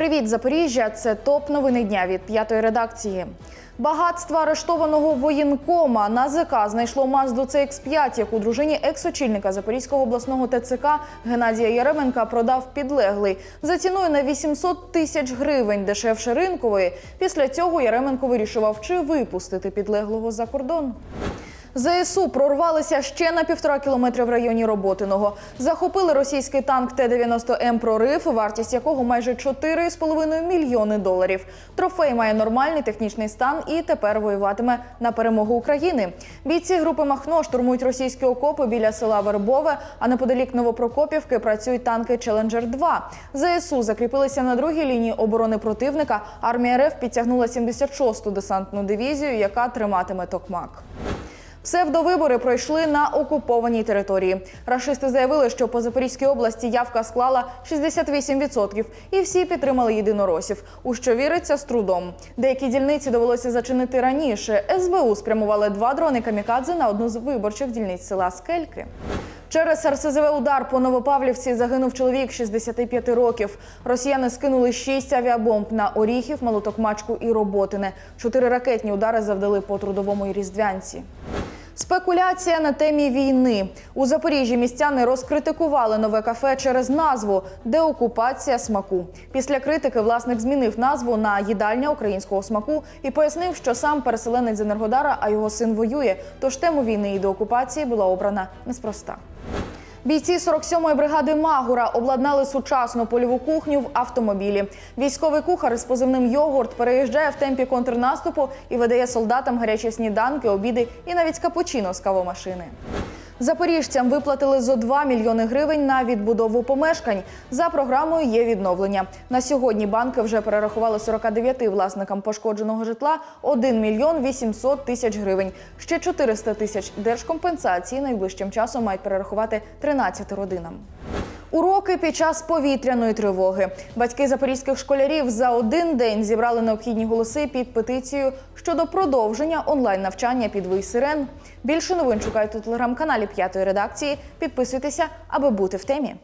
Привіт, Запоріжжя! Це топ новини дня від п'ятої редакції. Багатство арештованого воєнкома НАЗК знайшло Мазду CX-5, яку дружині екс-очільника Запорізького обласного ТЦК Геннадія Яременка продав підлеглий за ціною на 800 тисяч гривень дешевше ринкової. Після цього Яременко вирішував, чи випустити підлеглого за кордон. ЗСУ прорвалися ще на півтора кілометри в районі Роботиного. Захопили російський танк Т-90М «Прорив», вартість якого майже 4,5 мільйони доларів. Трофей має нормальний технічний стан і тепер воюватиме на перемогу України. Бійці групи Махно штурмують російські окопи біля села Вербове, а неподалік Новопрокопівки працюють танки «Челенджер-2». ЗСУ закріпилися на другій лінії оборони противника. Армія РФ підтягнула 76-ту десантну дивізію, яка триматиме Токмак. Псевдовибори пройшли на окупованій території. Рашисти заявили, що по Запорізькій області явка склала 68%, і всі підтримали єдиноросів. У що віриться з трудом. Деякі дільниці довелося зачинити раніше. СБУ спрямували два дрони камікадзе на одну з виборчих дільниць села Скельки. Через РСЗВ удар по Новопавлівці загинув чоловік 65 років. Росіяни скинули шість авіабомб на Оріхів, Малотокмачку і Роботине. Чотири ракетні удари завдали по трудовому і різдвянці. Спекуляція на темі війни у Запоріжжі. Містяни розкритикували нове кафе через назву Деокупація смаку. Після критики власник змінив назву на їдальня українського смаку і пояснив, що сам переселенець з Енергодара, а його син воює. Тож тему війни і деокупації була обрана неспроста. Бійці 47-ї бригади Магура обладнали сучасну польову кухню в автомобілі. Військовий кухар з позивним йогурт переїжджає в темпі контрнаступу і видає солдатам гарячі сніданки, обіди і навіть капучино з кавомашини. Запоріжцям виплатили зо 2 мільйони гривень на відбудову помешкань. За програмою є відновлення. На сьогодні банки вже перерахували 49 власникам пошкодженого житла 1 мільйон 800 тисяч гривень. Ще 400 тисяч держкомпенсації найближчим часом мають перерахувати 13 родинам. Уроки під час повітряної тривоги. Батьки запорізьких школярів за один день зібрали необхідні голоси під петицією щодо продовження онлайн навчання під вий сирен. Більше новин шукайте у телеграм-каналі п'ятої редакції. Підписуйтеся, аби бути в темі.